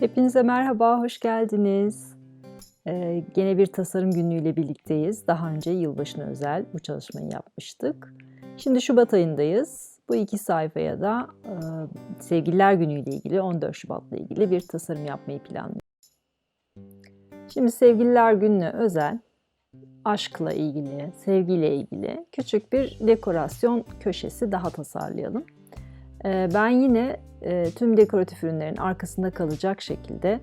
Hepinize merhaba, hoş geldiniz. Ee, gene bir tasarım günlüğüyle birlikteyiz. Daha önce yılbaşına özel bu çalışmayı yapmıştık. Şimdi Şubat ayındayız. Bu iki sayfaya da e, Sevgililer Günü ile ilgili, 14 Şubat'la ilgili bir tasarım yapmayı planlıyorum. Şimdi Sevgililer Günü'ne özel aşkla ilgili, sevgiyle ilgili küçük bir dekorasyon köşesi daha tasarlayalım. Ee, ben yine tüm dekoratif ürünlerin arkasında kalacak şekilde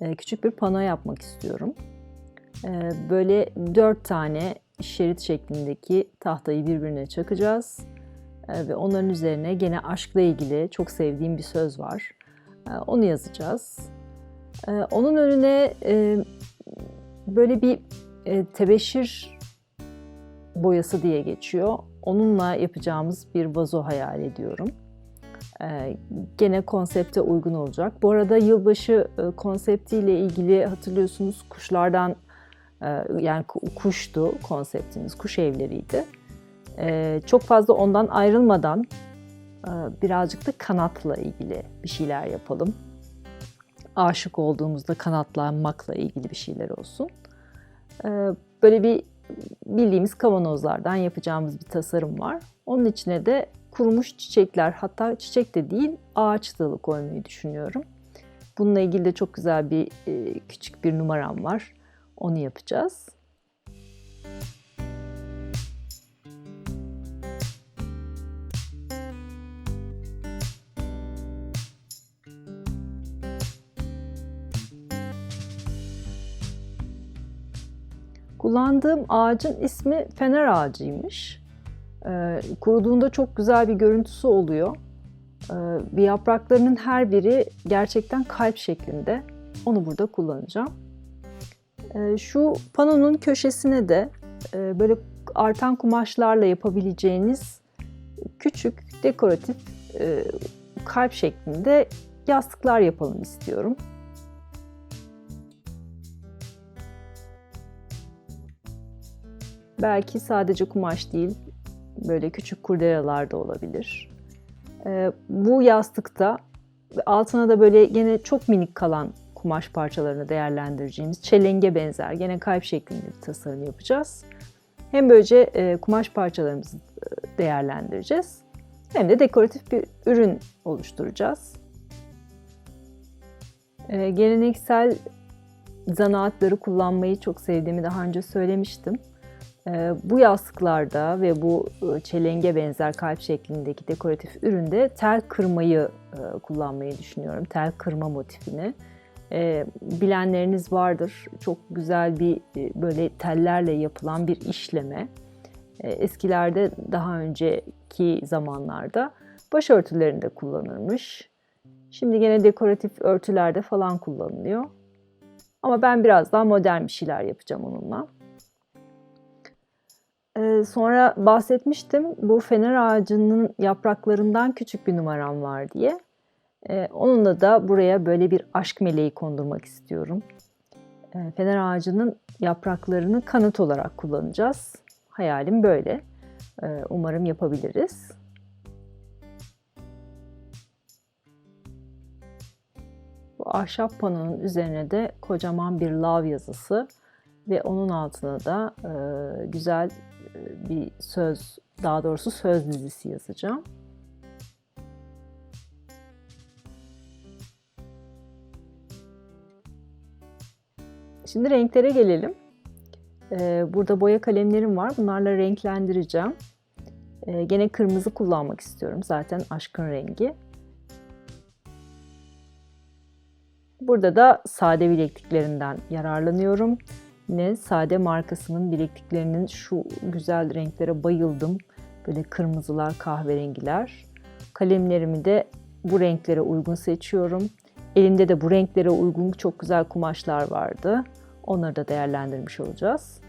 e, küçük bir pano yapmak istiyorum. E, böyle dört tane şerit şeklindeki tahtayı birbirine çakacağız. Ve onların üzerine gene aşkla ilgili çok sevdiğim bir söz var. Onu yazacağız. Onun önüne böyle bir tebeşir boyası diye geçiyor. Onunla yapacağımız bir vazo hayal ediyorum. Ee, gene konsepte uygun olacak. Bu arada yılbaşı e, konseptiyle ilgili hatırlıyorsunuz kuşlardan e, yani kuştu konseptimiz, kuş evleriydi. Çok fazla ondan ayrılmadan e, birazcık da kanatla ilgili bir şeyler yapalım. Aşık olduğumuzda kanatlanmakla ilgili bir şeyler olsun. Böyle bir bildiğimiz kavanozlardan yapacağımız bir tasarım var. Onun içine de kurumuş çiçekler hatta çiçek de değil ağaç dalı koymayı düşünüyorum. Bununla ilgili de çok güzel bir e, küçük bir numaram var. Onu yapacağız. Kullandığım ağacın ismi fener ağacıymış. E, kuruduğunda çok güzel bir görüntüsü oluyor. E, yapraklarının her biri gerçekten kalp şeklinde. Onu burada kullanacağım. E, şu panonun köşesine de e, böyle artan kumaşlarla yapabileceğiniz küçük dekoratif e, kalp şeklinde yastıklar yapalım istiyorum. Belki sadece kumaş değil, böyle küçük kurdelalar da olabilir. E, bu yastıkta altına da böyle gene çok minik kalan kumaş parçalarını değerlendireceğimiz çelenge benzer gene kalp şeklinde bir tasarım yapacağız. Hem böylece e, kumaş parçalarımızı e, değerlendireceğiz hem de dekoratif bir ürün oluşturacağız. E, geleneksel zanaatları kullanmayı çok sevdiğimi daha önce söylemiştim. Ee, bu yastıklarda ve bu e, çelenge benzer kalp şeklindeki dekoratif üründe tel kırmayı e, kullanmayı düşünüyorum. Tel kırma motifini. Ee, bilenleriniz vardır. Çok güzel bir e, böyle tellerle yapılan bir işleme. Ee, eskilerde daha önceki zamanlarda başörtülerinde kullanılmış. Şimdi gene dekoratif örtülerde falan kullanılıyor. Ama ben biraz daha modern bir şeyler yapacağım onunla. Ee, sonra bahsetmiştim bu fener ağacının yapraklarından küçük bir numaram var diye. Ee, onunla da buraya böyle bir aşk meleği kondurmak istiyorum. Ee, fener ağacının yapraklarını kanıt olarak kullanacağız. Hayalim böyle. Ee, umarım yapabiliriz. Bu ahşap panonun üzerine de kocaman bir lav yazısı ve onun altına da e, güzel bir söz, daha doğrusu söz dizisi yazacağım. Şimdi renklere gelelim. E, burada boya kalemlerim var. Bunlarla renklendireceğim. E, gene kırmızı kullanmak istiyorum. Zaten aşkın rengi. Burada da sade bilekliklerinden yararlanıyorum. Yine Sade markasının bilekliklerinin şu güzel renklere bayıldım. Böyle kırmızılar, kahverengiler. Kalemlerimi de bu renklere uygun seçiyorum. Elimde de bu renklere uygun çok güzel kumaşlar vardı. Onları da değerlendirmiş olacağız.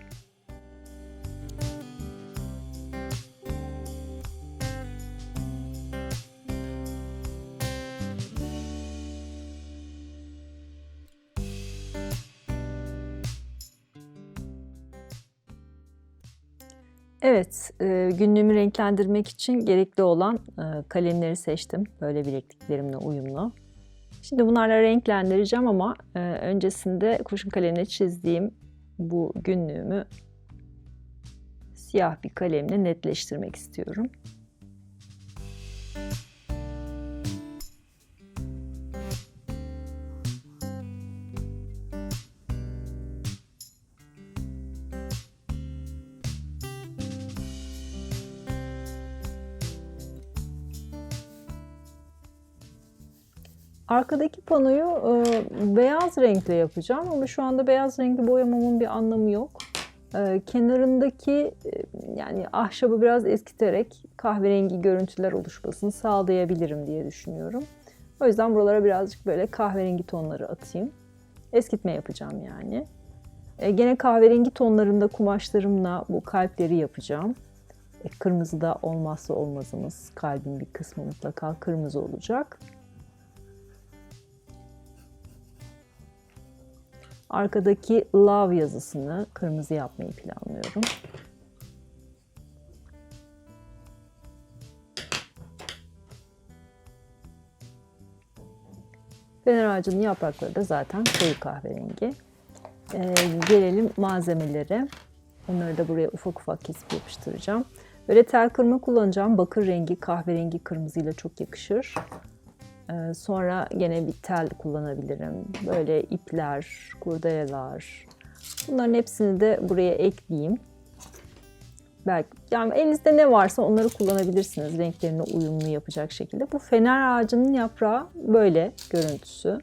Evet, e, günlüğümü renklendirmek için gerekli olan e, kalemleri seçtim. Böyle bilekliklerimle uyumlu. Şimdi bunlarla renklendireceğim ama e, öncesinde kurşun kalemle çizdiğim bu günlüğümü siyah bir kalemle netleştirmek istiyorum. Arkadaki panoyu e, beyaz renkle yapacağım ama şu anda beyaz renkli boyamamın bir anlamı yok. E, kenarındaki e, yani ahşabı biraz eskiterek kahverengi görüntüler oluşmasını sağlayabilirim diye düşünüyorum. O yüzden buralara birazcık böyle kahverengi tonları atayım. Eskitme yapacağım yani. E, gene kahverengi tonlarında kumaşlarımla bu kalpleri yapacağım. E, kırmızı da olmazsa olmazımız. Kalbin bir kısmı mutlaka kırmızı olacak. Arkadaki love yazısını kırmızı yapmayı planlıyorum. Fener ağacının yaprakları da zaten koyu kahverengi. Ee, gelelim malzemelere. Onları da buraya ufak ufak kesip yapıştıracağım. Böyle tel kırma kullanacağım. Bakır rengi, kahverengi, kırmızıyla çok yakışır. Ee, sonra gene bir tel kullanabilirim. Böyle ipler, kurdeleler. Bunların hepsini de buraya ekleyeyim. Belki yani elinizde ne varsa onları kullanabilirsiniz renklerine uyumlu yapacak şekilde. Bu fener ağacının yaprağı böyle görüntüsü.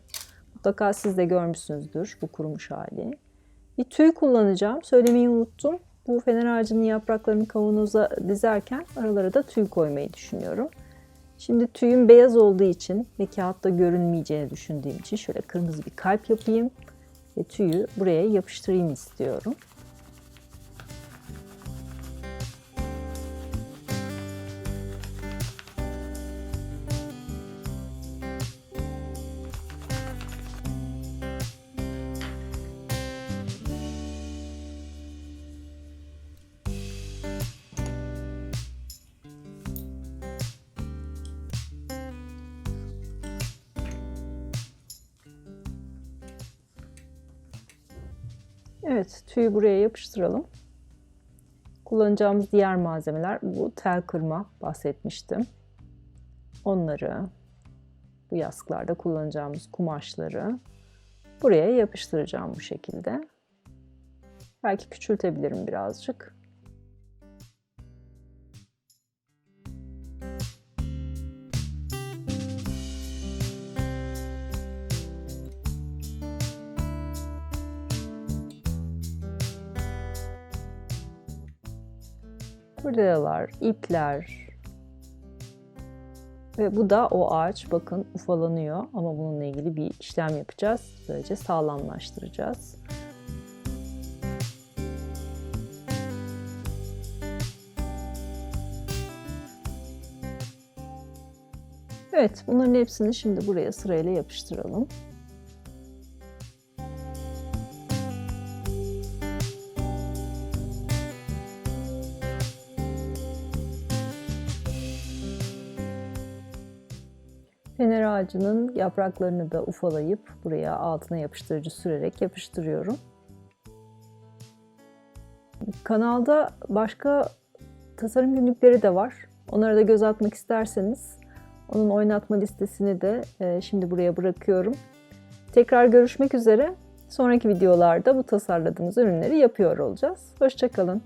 Mutlaka siz de görmüşsünüzdür bu kurumuş hali. Bir tüy kullanacağım. Söylemeyi unuttum. Bu fener ağacının yapraklarını kavanoza dizerken aralara da tüy koymayı düşünüyorum. Şimdi tüyüm beyaz olduğu için ve kağıtta görünmeyeceğini düşündüğüm için şöyle kırmızı bir kalp yapayım ve tüyü buraya yapıştırayım istiyorum. Evet, tüyü buraya yapıştıralım. Kullanacağımız diğer malzemeler bu tel kırma bahsetmiştim. Onları bu yastıklarda kullanacağımız kumaşları buraya yapıştıracağım bu şekilde. Belki küçültebilirim birazcık. Kurdelalar, ipler ve bu da o ağaç bakın ufalanıyor ama bununla ilgili bir işlem yapacağız. Böylece sağlamlaştıracağız. Evet, bunların hepsini şimdi buraya sırayla yapıştıralım. Fener ağacının yapraklarını da ufalayıp buraya altına yapıştırıcı sürerek yapıştırıyorum. Kanalda başka tasarım günlükleri de var. Onlara da göz atmak isterseniz onun oynatma listesini de e, şimdi buraya bırakıyorum. Tekrar görüşmek üzere. Sonraki videolarda bu tasarladığımız ürünleri yapıyor olacağız. Hoşçakalın.